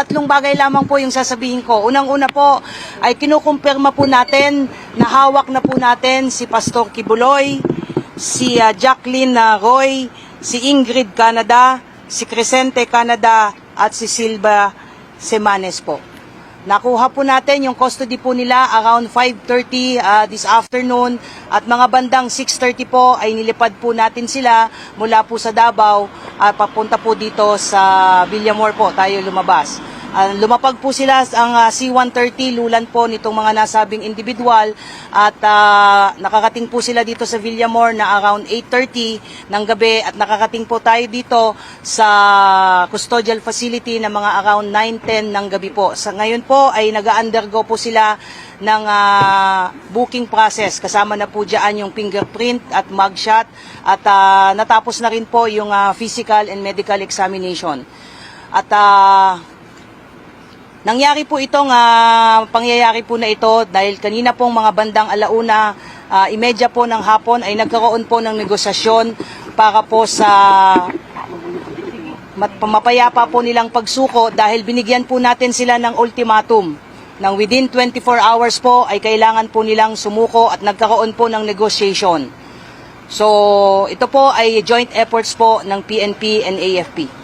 tatlong bagay lamang po yung sasabihin ko. Unang-una po ay kinukumpirma po natin na hawak na po natin si Pastor Kibuloy, si ah, Jacqueline ah, Roy, si Ingrid Canada, si Crescente Canada at si Silva Semanes po. Nakuha po natin yung custody po nila around 5.30 ah, this afternoon at mga bandang 6.30 po ay nilipad po natin sila mula po sa Davao at papunta po dito sa Villamor po tayo lumabas. Ah, lumapag po sila ang ah, C-130 lulan po nitong mga nasabing individual at ah, nakakating po sila dito sa Villamor na around 8.30 ng gabi at nakakating po tayo dito sa custodial facility na mga around 9.10 ng gabi po. Sa ngayon po ay nag-undergo po sila ng ah, booking process. Kasama na po dyan yung fingerprint at mugshot at ah, natapos na rin po yung ah, physical and medical examination. At ah, Nangyari po itong ah, pangyayari po na ito dahil kanina pong mga bandang alauna, uh, imedya po ng hapon ay nagkaroon po ng negosasyon para po sa mapayapa po nilang pagsuko dahil binigyan po natin sila ng ultimatum nang within 24 hours po ay kailangan po nilang sumuko at nagkaroon po ng negotiation. So, ito po ay joint efforts po ng PNP and AFP.